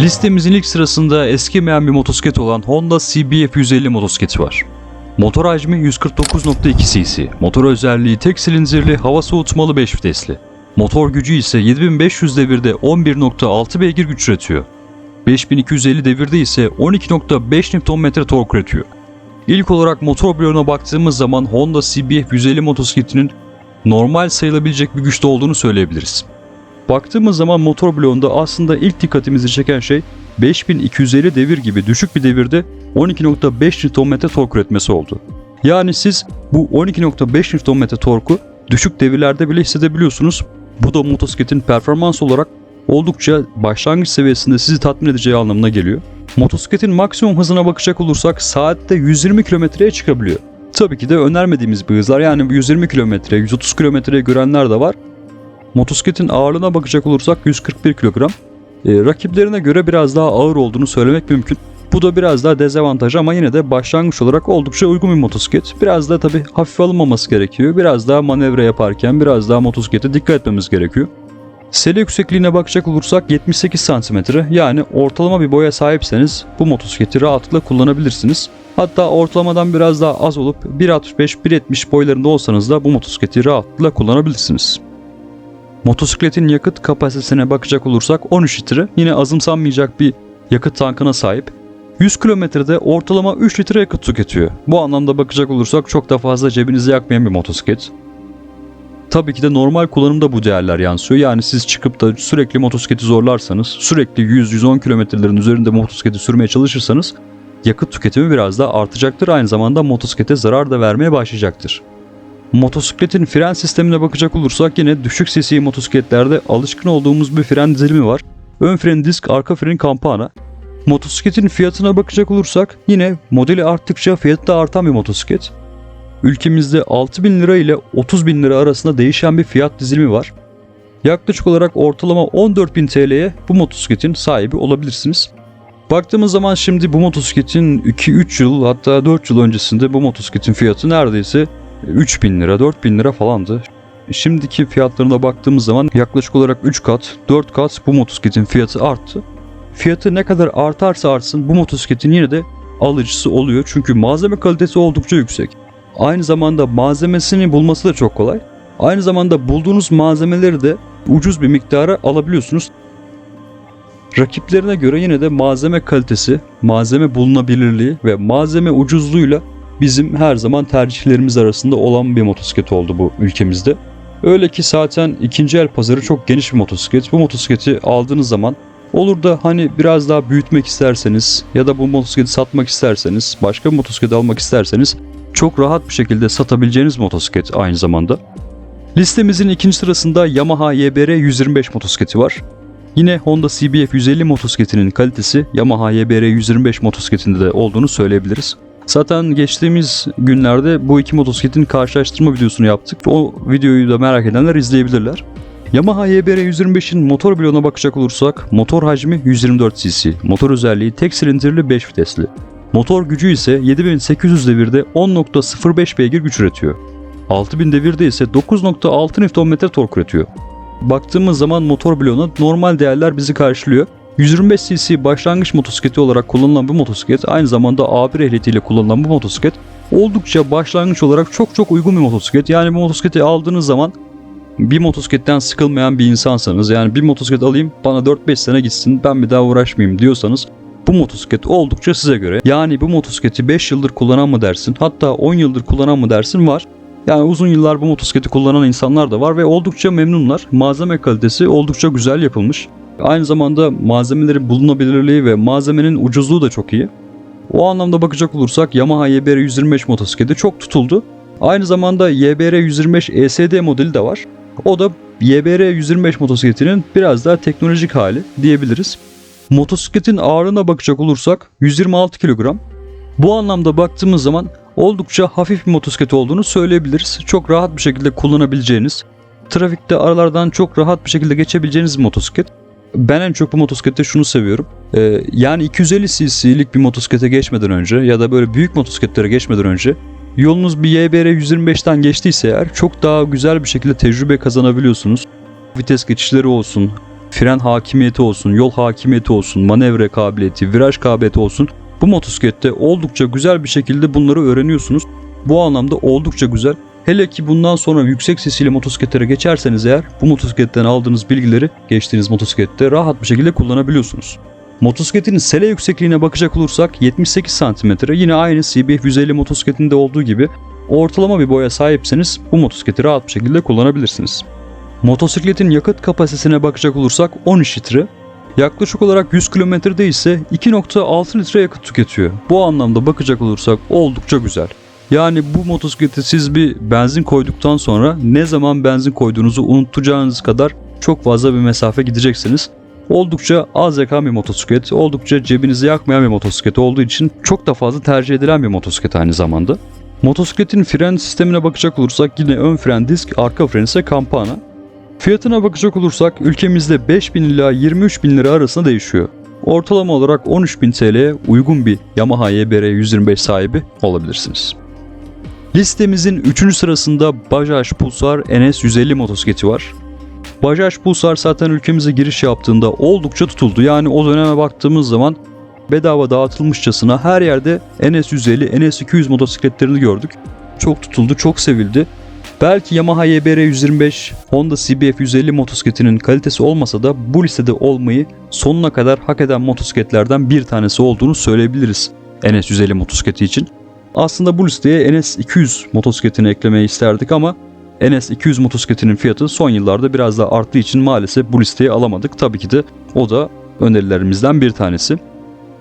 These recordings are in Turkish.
Listemizin ilk sırasında eskimeyen bir motosiklet olan Honda CBF 150 motosikleti var. Motor hacmi 149.2 cc, motor özelliği tek silindirli hava soğutmalı 5 vitesli. Motor gücü ise 7500 devirde 11.6 beygir güç üretiyor. 5250 devirde ise 12.5 Nm tork üretiyor. İlk olarak motor bloğuna baktığımız zaman Honda CBF 150 motosikletinin normal sayılabilecek bir güçte olduğunu söyleyebiliriz. Baktığımız zaman motor bloğunda aslında ilk dikkatimizi çeken şey 5250 devir gibi düşük bir devirde 12.5 Nm tork üretmesi oldu. Yani siz bu 12.5 Nm torku düşük devirlerde bile hissedebiliyorsunuz. Bu da motosikletin performans olarak oldukça başlangıç seviyesinde sizi tatmin edeceği anlamına geliyor. Motosikletin maksimum hızına bakacak olursak saatte 120 kilometreye çıkabiliyor. Tabii ki de önermediğimiz bir hızlar yani 120 kilometre, 130 kilometreye görenler de var. Motosikletin ağırlığına bakacak olursak 141 kilogram. E, rakiplerine göre biraz daha ağır olduğunu söylemek mümkün. Bu da biraz daha dezavantaj ama yine de başlangıç olarak oldukça uygun bir motosiklet. Biraz da tabii hafif alınmaması gerekiyor. Biraz daha manevra yaparken biraz daha motosiklete dikkat etmemiz gerekiyor. Sele yüksekliğine bakacak olursak 78 cm yani ortalama bir boya sahipseniz bu motosikleti rahatlıkla kullanabilirsiniz. Hatta ortalamadan biraz daha az olup 1.65-1.70 boylarında olsanız da bu motosikleti rahatlıkla kullanabilirsiniz. Motosikletin yakıt kapasitesine bakacak olursak 13 litre yine azımsanmayacak bir yakıt tankına sahip. 100 kilometrede ortalama 3 litre yakıt tüketiyor. Bu anlamda bakacak olursak çok da fazla cebinizi yakmayan bir motosiklet. Tabii ki de normal kullanımda bu değerler yansıyor. Yani siz çıkıp da sürekli motosikleti zorlarsanız, sürekli 100-110 kilometrelerin üzerinde motosikleti sürmeye çalışırsanız yakıt tüketimi biraz daha artacaktır. Aynı zamanda motosiklete zarar da vermeye başlayacaktır. Motosikletin fren sistemine bakacak olursak yine düşük sesi motosikletlerde alışkın olduğumuz bir fren dizilimi var. Ön fren disk, arka fren kampana. Motosikletin fiyatına bakacak olursak yine modeli arttıkça fiyatı da artan bir motosiklet. Ülkemizde 6000 lira ile 30 bin lira arasında değişen bir fiyat dizilimi var. Yaklaşık olarak ortalama 14.000 TL'ye bu motosikletin sahibi olabilirsiniz. Baktığımız zaman şimdi bu motosikletin 2-3 yıl hatta 4 yıl öncesinde bu motosikletin fiyatı neredeyse 3000 lira 4000 lira falandı. Şimdiki fiyatlarına baktığımız zaman yaklaşık olarak 3 kat 4 kat bu motosikletin fiyatı arttı. Fiyatı ne kadar artarsa artsın bu motosikletin yine de alıcısı oluyor çünkü malzeme kalitesi oldukça yüksek. Aynı zamanda malzemesini bulması da çok kolay. Aynı zamanda bulduğunuz malzemeleri de ucuz bir miktara alabiliyorsunuz. Rakiplerine göre yine de malzeme kalitesi, malzeme bulunabilirliği ve malzeme ucuzluğuyla bizim her zaman tercihlerimiz arasında olan bir motosiklet oldu bu ülkemizde. Öyle ki zaten ikinci el pazarı çok geniş bir motosiklet. Bu motosikleti aldığınız zaman olur da hani biraz daha büyütmek isterseniz ya da bu motosikleti satmak isterseniz, başka bir motosiklet almak isterseniz çok rahat bir şekilde satabileceğiniz motosiklet aynı zamanda. Listemizin ikinci sırasında Yamaha YBR 125 motosikleti var. Yine Honda CBF 150 motosikletinin kalitesi Yamaha YBR 125 motosikletinde de olduğunu söyleyebiliriz. Zaten geçtiğimiz günlerde bu iki motosikletin karşılaştırma videosunu yaptık. O videoyu da merak edenler izleyebilirler. Yamaha YBR 125'in motor bloğuna bakacak olursak motor hacmi 124 cc, motor özelliği tek silindirli 5 vitesli. Motor gücü ise 7800 devirde 10.05 beygir güç üretiyor. 6000 devirde ise 9.6 Nm tork üretiyor. Baktığımız zaman motor bloğuna normal değerler bizi karşılıyor. 125 cc başlangıç motosikleti olarak kullanılan bu motosiklet aynı zamanda A1 ehliyetiyle kullanılan bu motosiklet oldukça başlangıç olarak çok çok uygun bir motosiklet. Yani bu motosikleti aldığınız zaman bir motosikletten sıkılmayan bir insansanız yani bir motosiklet alayım bana 4-5 sene gitsin ben bir daha uğraşmayayım diyorsanız bu motosiklet oldukça size göre. Yani bu motosikleti 5 yıldır kullanan mı dersin hatta 10 yıldır kullanan mı dersin var. Yani uzun yıllar bu motosikleti kullanan insanlar da var ve oldukça memnunlar. Malzeme kalitesi oldukça güzel yapılmış. Aynı zamanda malzemelerin bulunabilirliği ve malzemenin ucuzluğu da çok iyi. O anlamda bakacak olursak Yamaha YBR 125 motosikleti çok tutuldu. Aynı zamanda YBR 125 ESD modeli de var. O da YBR 125 motosikletinin biraz daha teknolojik hali diyebiliriz. Motosikletin ağırlığına bakacak olursak 126 kilogram. Bu anlamda baktığımız zaman oldukça hafif bir motosiklet olduğunu söyleyebiliriz. Çok rahat bir şekilde kullanabileceğiniz, trafikte aralardan çok rahat bir şekilde geçebileceğiniz bir motosiklet. Ben en çok bu motosiklette şunu seviyorum. Ee, yani 250 cc'lik bir motosiklete geçmeden önce ya da böyle büyük motosikletlere geçmeden önce yolunuz bir YBR 125'ten geçtiyse eğer çok daha güzel bir şekilde tecrübe kazanabiliyorsunuz. Vites geçişleri olsun, fren hakimiyeti olsun, yol hakimiyeti olsun, manevra kabiliyeti, viraj kabiliyeti olsun. Bu motosiklette oldukça güzel bir şekilde bunları öğreniyorsunuz. Bu anlamda oldukça güzel. Hele ki bundan sonra yüksek sesli motosikletlere geçerseniz eğer bu motosikletten aldığınız bilgileri geçtiğiniz motosiklette rahat bir şekilde kullanabiliyorsunuz. Motosikletin sele yüksekliğine bakacak olursak 78 cm yine aynı CBF 150 motosikletinde olduğu gibi ortalama bir boya sahipseniz bu motosikleti rahat bir şekilde kullanabilirsiniz. Motosikletin yakıt kapasitesine bakacak olursak 13 litre, yaklaşık olarak 100 kilometrede ise 2.6 litre yakıt tüketiyor. Bu anlamda bakacak olursak oldukça güzel. Yani bu motosikleti siz bir benzin koyduktan sonra ne zaman benzin koyduğunuzu unutacağınız kadar çok fazla bir mesafe gideceksiniz. Oldukça az yakan bir motosiklet, oldukça cebinizi yakmayan bir motosiklet olduğu için çok da fazla tercih edilen bir motosiklet aynı zamanda. Motosikletin fren sistemine bakacak olursak yine ön fren disk, arka fren ise kampana. Fiyatına bakacak olursak ülkemizde 5000 ila 23 bin lira arasında değişiyor. Ortalama olarak 13.000 TL'ye uygun bir Yamaha YBR 125 sahibi olabilirsiniz. Listemizin 3. sırasında Bajaj Pulsar NS 150 motosikleti var. Bajaj Pulsar zaten ülkemize giriş yaptığında oldukça tutuldu. Yani o döneme baktığımız zaman bedava dağıtılmışçasına her yerde NS 150, NS 200 motosikletlerini gördük. Çok tutuldu, çok sevildi. Belki Yamaha YBR 125, Honda CBF 150 motosikletinin kalitesi olmasa da bu listede olmayı sonuna kadar hak eden motosikletlerden bir tanesi olduğunu söyleyebiliriz NS 150 motosikleti için. Aslında bu listeye NS 200 motosikletini eklemeyi isterdik ama NS 200 motosikletinin fiyatı son yıllarda biraz daha arttığı için maalesef bu listeye alamadık. Tabii ki de o da önerilerimizden bir tanesi.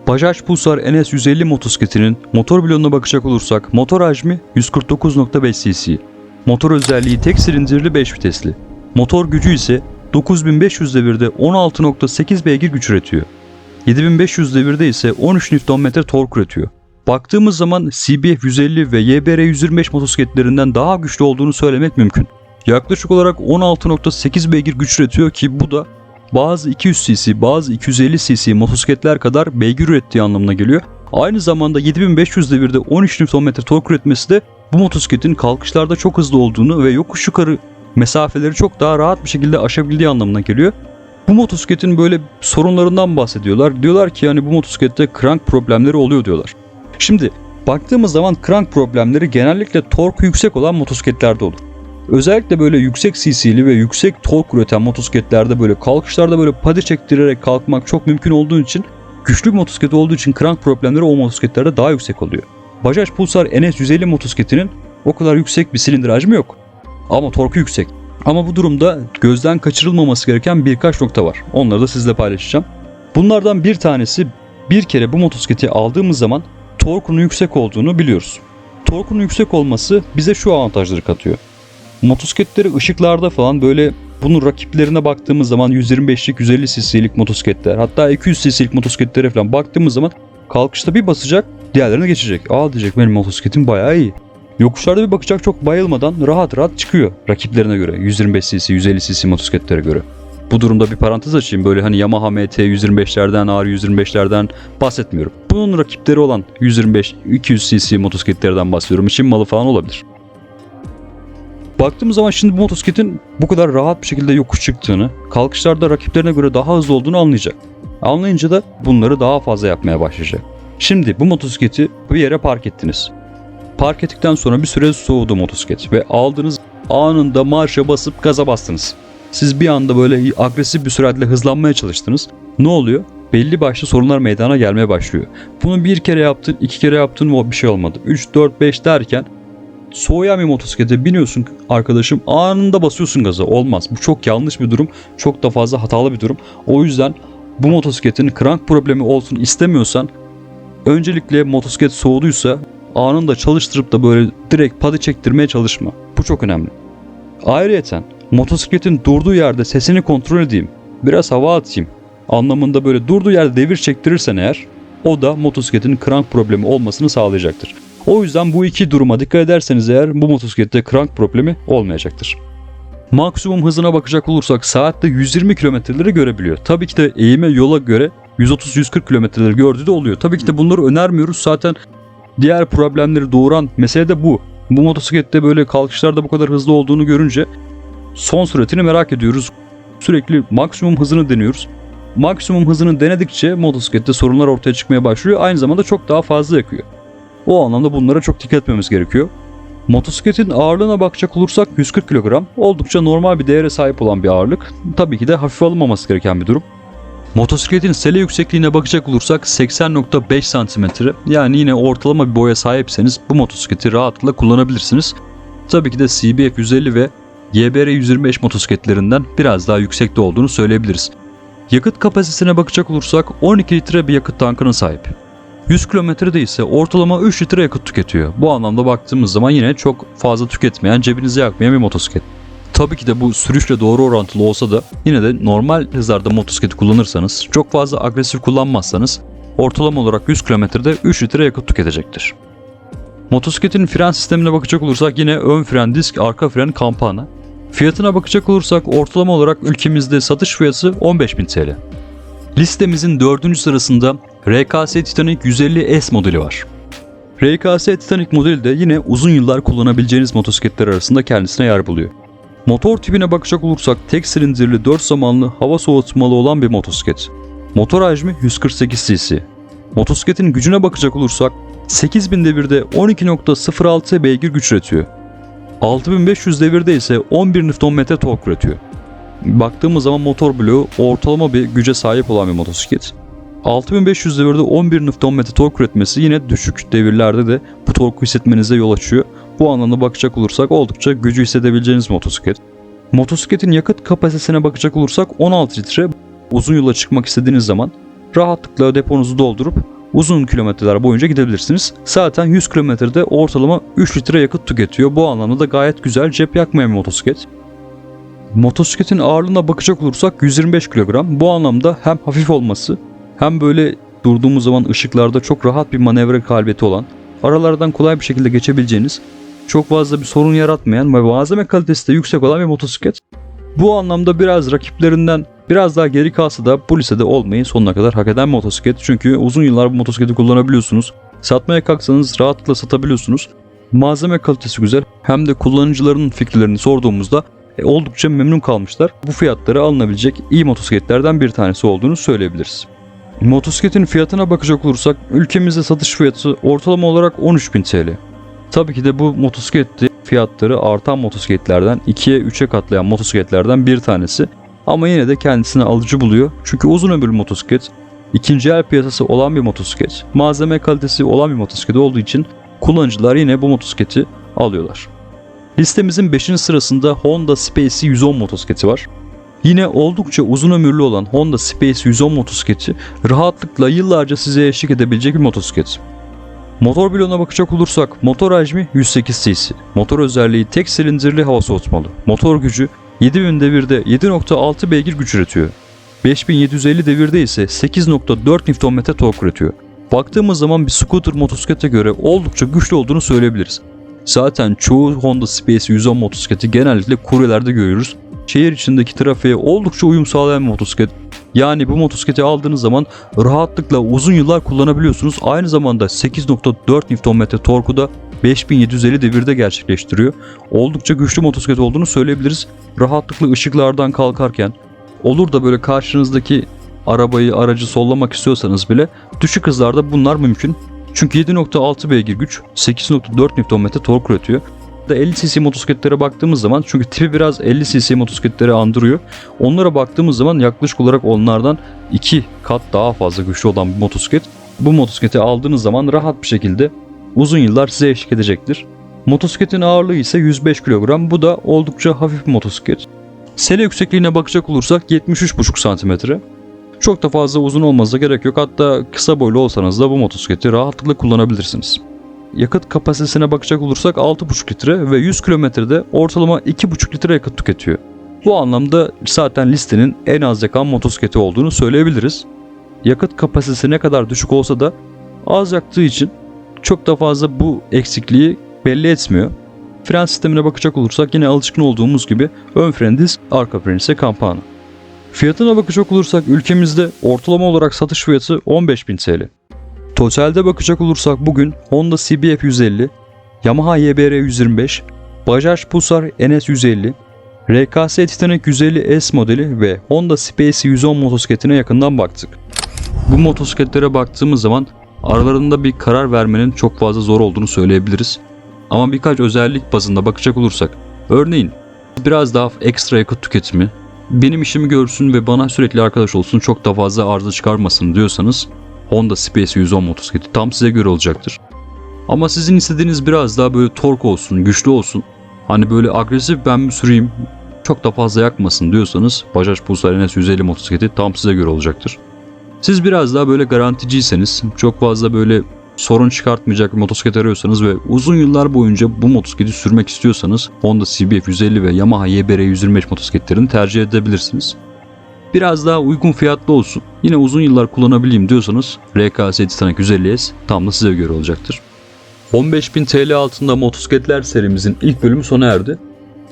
Bajaj Pulsar NS 150 motosikletinin motor bloğuna bakacak olursak motor hacmi 149.5 cc. Motor özelliği tek silindirli 5 vitesli. Motor gücü ise 9500 devirde 16.8 beygir güç üretiyor. 7500 devirde ise 13 Nm tork üretiyor. Baktığımız zaman CBF 150 ve YBR 125 motosikletlerinden daha güçlü olduğunu söylemek mümkün. Yaklaşık olarak 16.8 beygir güç üretiyor ki bu da bazı 200 cc, bazı 250 cc motosikletler kadar beygir ürettiği anlamına geliyor. Aynı zamanda 7500 devirde 13 Nm tork üretmesi de bu motosikletin kalkışlarda çok hızlı olduğunu ve yokuş yukarı mesafeleri çok daha rahat bir şekilde aşabildiği anlamına geliyor. Bu motosikletin böyle sorunlarından bahsediyorlar. Diyorlar ki yani bu motosiklette crank problemleri oluyor diyorlar. Şimdi baktığımız zaman crank problemleri genellikle torku yüksek olan motosikletlerde olur. Özellikle böyle yüksek cc'li ve yüksek tork üreten motosikletlerde böyle kalkışlarda böyle padi çektirerek kalkmak çok mümkün olduğu için güçlü bir motosiklet olduğu için crank problemleri o motosikletlerde daha yüksek oluyor. Bajaj Pulsar NS 150 motosikletinin o kadar yüksek bir silindir hacmi yok. Ama torku yüksek. Ama bu durumda gözden kaçırılmaması gereken birkaç nokta var. Onları da sizle paylaşacağım. Bunlardan bir tanesi bir kere bu motosikleti aldığımız zaman torkunun yüksek olduğunu biliyoruz. Torkunun yüksek olması bize şu avantajları katıyor. Motosikletleri ışıklarda falan böyle bunun rakiplerine baktığımız zaman 125'lik 150 cc'lik motosikletler hatta 200 cc'lik motosikletlere falan baktığımız zaman kalkışta bir basacak diğerlerine geçecek. Aa diyecek benim motosikletim bayağı iyi. Yokuşlarda bir bakacak çok bayılmadan rahat rahat çıkıyor rakiplerine göre 125 cc 150 cc motosikletlere göre. Bu durumda bir parantez açayım. Böyle hani Yamaha MT 125'lerden, R125'lerden bahsetmiyorum. Bunun rakipleri olan 125 200 cc motosikletlerden bahsediyorum. İçin malı falan olabilir. Baktığımız zaman şimdi bu motosikletin bu kadar rahat bir şekilde yokuş çıktığını, kalkışlarda rakiplerine göre daha hızlı olduğunu anlayacak. Anlayınca da bunları daha fazla yapmaya başlayacak. Şimdi bu motosikleti bir yere park ettiniz. Park ettikten sonra bir süre soğudu motosiklet ve aldığınız anında marşa basıp gaza bastınız. Siz bir anda böyle agresif bir süratle hızlanmaya çalıştınız. Ne oluyor? Belli başlı sorunlar meydana gelmeye başlıyor. Bunu bir kere yaptın, iki kere yaptın bir şey olmadı. 3, 4, 5 derken soğuyan bir motosiklete biniyorsun arkadaşım anında basıyorsun gaza. Olmaz. Bu çok yanlış bir durum. Çok da fazla hatalı bir durum. O yüzden bu motosikletin crank problemi olsun istemiyorsan öncelikle motosiklet soğuduysa anında çalıştırıp da böyle direkt padi çektirmeye çalışma. Bu çok önemli. Ayrıyeten motosikletin durduğu yerde sesini kontrol edeyim, biraz hava atayım anlamında böyle durduğu yerde devir çektirirsen eğer o da motosikletin crank problemi olmasını sağlayacaktır. O yüzden bu iki duruma dikkat ederseniz eğer bu motosiklette crank problemi olmayacaktır. Maksimum hızına bakacak olursak saatte 120 kilometreleri görebiliyor. Tabii ki de eğime yola göre 130-140 kilometreleri gördüğü de oluyor. Tabii ki de bunları önermiyoruz. Zaten diğer problemleri doğuran mesele de bu. Bu motosiklette böyle kalkışlarda bu kadar hızlı olduğunu görünce son süratini merak ediyoruz. sürekli maksimum hızını deniyoruz. Maksimum hızını denedikçe motosiklette sorunlar ortaya çıkmaya başlıyor. Aynı zamanda çok daha fazla yakıyor. O anlamda bunlara çok dikkat etmemiz gerekiyor. Motosikletin ağırlığına bakacak olursak 140 kilogram oldukça normal bir değere sahip olan bir ağırlık. Tabii ki de hafif alınmaması gereken bir durum. Motosikletin sele yüksekliğine bakacak olursak 80.5 cm yani yine ortalama bir boya sahipseniz bu motosikleti rahatlıkla kullanabilirsiniz. Tabii ki de CBF 150 ve YBR 125 motosikletlerinden biraz daha yüksekte olduğunu söyleyebiliriz. Yakıt kapasitesine bakacak olursak 12 litre bir yakıt tankına sahip. 100 kilometrede ise ortalama 3 litre yakıt tüketiyor. Bu anlamda baktığımız zaman yine çok fazla tüketmeyen, cebinizi yakmayan bir motosiklet. Tabii ki de bu sürüşle doğru orantılı olsa da yine de normal hızlarda motosikleti kullanırsanız, çok fazla agresif kullanmazsanız ortalama olarak 100 kilometrede 3 litre yakıt tüketecektir. Motosikletin fren sistemine bakacak olursak yine ön fren disk, arka fren kampana. Fiyatına bakacak olursak ortalama olarak ülkemizde satış fiyatı 15.000 TL. Listemizin dördüncü sırasında RKS Titanic 150S modeli var. RKS Titanic modeli de yine uzun yıllar kullanabileceğiniz motosikletler arasında kendisine yer buluyor. Motor tipine bakacak olursak tek silindirli 4 zamanlı hava soğutmalı olan bir motosiklet. Motor hacmi 148 cc. Motosikletin gücüne bakacak olursak 8000 devirde 12.06 beygir güç üretiyor. 6500 devirde ise 11 Nm tork üretiyor. Baktığımız zaman motor bloğu ortalama bir güce sahip olan bir motosiklet. 6500 devirde 11 Nm tork üretmesi yine düşük devirlerde de bu torku hissetmenize yol açıyor. Bu anlamda bakacak olursak oldukça gücü hissedebileceğiniz motosiklet. Motosikletin yakıt kapasitesine bakacak olursak 16 litre uzun yola çıkmak istediğiniz zaman rahatlıkla deponuzu doldurup uzun kilometreler boyunca gidebilirsiniz. Zaten 100 kilometrede ortalama 3 litre yakıt tüketiyor. Bu anlamda da gayet güzel cep yakmayan bir motosiklet. Motosikletin ağırlığına bakacak olursak 125 kilogram. Bu anlamda hem hafif olması hem böyle durduğumuz zaman ışıklarda çok rahat bir manevra kabiliyeti olan, aralardan kolay bir şekilde geçebileceğiniz, çok fazla bir sorun yaratmayan ve malzeme kalitesi de yüksek olan bir motosiklet. Bu anlamda biraz rakiplerinden biraz daha geri kalsa da bu lisede olmayı sonuna kadar hak eden motosiklet. Çünkü uzun yıllar bu motosikleti kullanabiliyorsunuz. Satmaya kalksanız rahatlıkla satabiliyorsunuz. Malzeme kalitesi güzel. Hem de kullanıcıların fikirlerini sorduğumuzda e, oldukça memnun kalmışlar. Bu fiyatlara alınabilecek iyi motosikletlerden bir tanesi olduğunu söyleyebiliriz. Motosikletin fiyatına bakacak olursak ülkemizde satış fiyatı ortalama olarak 13.000 TL. Tabii ki de bu motosiklette fiyatları artan motosikletlerden 2'ye 3'e katlayan motosikletlerden bir tanesi. Ama yine de kendisini alıcı buluyor. Çünkü uzun ömürlü motosiklet, ikinci el piyasası olan bir motosiklet, malzeme kalitesi olan bir motosiklet olduğu için kullanıcılar yine bu motosikleti alıyorlar. Listemizin 5. sırasında Honda Space 110 motosikleti var. Yine oldukça uzun ömürlü olan Honda Space 110 motosikleti rahatlıkla yıllarca size eşlik edebilecek bir motosiklet. Motor bloğuna bakacak olursak motor hacmi 108 cc. Motor özelliği tek silindirli hava soğutmalı. Motor gücü 7000 devirde 7.6 beygir güç üretiyor. 5750 devirde ise 8.4 Nm tork üretiyor. Baktığımız zaman bir scooter motosiklete göre oldukça güçlü olduğunu söyleyebiliriz. Zaten çoğu Honda Space 110 motosikleti genellikle kuryelerde görüyoruz. Şehir içindeki trafiğe oldukça uyum sağlayan bir motosiklet. Yani bu motosikleti aldığınız zaman rahatlıkla uzun yıllar kullanabiliyorsunuz. Aynı zamanda 8.4 Nm torku da 5750 devirde gerçekleştiriyor. Oldukça güçlü motosiklet olduğunu söyleyebiliriz. Rahatlıkla ışıklardan kalkarken olur da böyle karşınızdaki arabayı, aracı sollamak istiyorsanız bile düşük hızlarda bunlar mümkün. Çünkü 7.6 beygir güç, 8.4 Nm tork üretiyor da 50 cc motosikletlere baktığımız zaman çünkü tipi biraz 50 cc motosikletleri andırıyor. Onlara baktığımız zaman yaklaşık olarak onlardan 2 kat daha fazla güçlü olan bir motosiklet. Bu motosikleti aldığınız zaman rahat bir şekilde uzun yıllar size eşlik edecektir. Motosikletin ağırlığı ise 105 kilogram. Bu da oldukça hafif bir motosiklet. Sele yüksekliğine bakacak olursak 73,5 cm. Çok da fazla uzun olmanıza gerek yok. Hatta kısa boylu olsanız da bu motosikleti rahatlıkla kullanabilirsiniz. Yakıt kapasitesine bakacak olursak 6,5 litre ve 100 kilometrede ortalama 2,5 litre yakıt tüketiyor. Bu anlamda zaten listenin en az yakan motosikleti olduğunu söyleyebiliriz. Yakıt kapasitesi ne kadar düşük olsa da az yaktığı için çok da fazla bu eksikliği belli etmiyor. Fren sistemine bakacak olursak yine alışkın olduğumuz gibi ön fren disk, arka fren ise kampana. Fiyatına bakacak olursak ülkemizde ortalama olarak satış fiyatı 15.000 TL. Totalde bakacak olursak bugün Honda CBF 150, Yamaha YBR 125, Bajaj Pulsar NS 150, RKS Titanic 150S modeli ve Honda Space 110 motosikletine yakından baktık. Bu motosikletlere baktığımız zaman aralarında bir karar vermenin çok fazla zor olduğunu söyleyebiliriz. Ama birkaç özellik bazında bakacak olursak, örneğin biraz daha ekstra yakıt tüketimi, benim işimi görsün ve bana sürekli arkadaş olsun çok da fazla arıza çıkarmasın diyorsanız Honda Space 110 motosikleti tam size göre olacaktır. Ama sizin istediğiniz biraz daha böyle tork olsun, güçlü olsun. Hani böyle agresif ben mi süreyim, çok da fazla yakmasın diyorsanız Bajaj Pulsar NS 150 motosikleti tam size göre olacaktır. Siz biraz daha böyle garanticiyseniz, çok fazla böyle sorun çıkartmayacak bir motosiklet arıyorsanız ve uzun yıllar boyunca bu motosikleti sürmek istiyorsanız Honda CBF 150 ve Yamaha YBR 125 motosikletlerini tercih edebilirsiniz. Biraz daha uygun fiyatlı olsun, yine uzun yıllar kullanabileyim diyorsanız RKS Titanic 150S tam da size göre olacaktır. 15.000 TL altında motosikletler serimizin ilk bölümü sona erdi.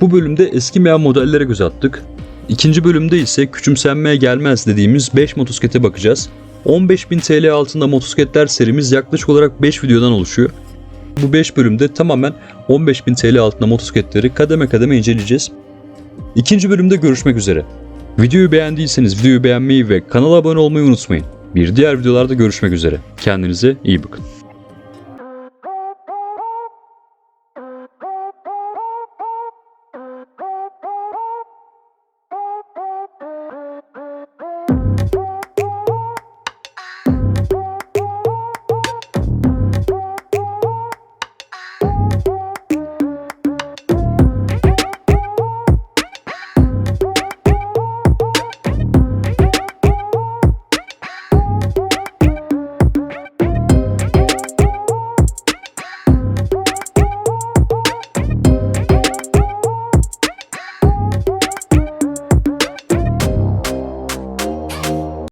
Bu bölümde eskimeyen modellere göz attık. İkinci bölümde ise küçümsenmeye gelmez dediğimiz 5 motosiklete bakacağız. 15.000 TL altında motosikletler serimiz yaklaşık olarak 5 videodan oluşuyor. Bu 5 bölümde tamamen 15.000 TL altında motosikletleri kademe kademe inceleyeceğiz. İkinci bölümde görüşmek üzere. Videoyu beğendiyseniz videoyu beğenmeyi ve kanala abone olmayı unutmayın. Bir diğer videolarda görüşmek üzere. Kendinize iyi bakın.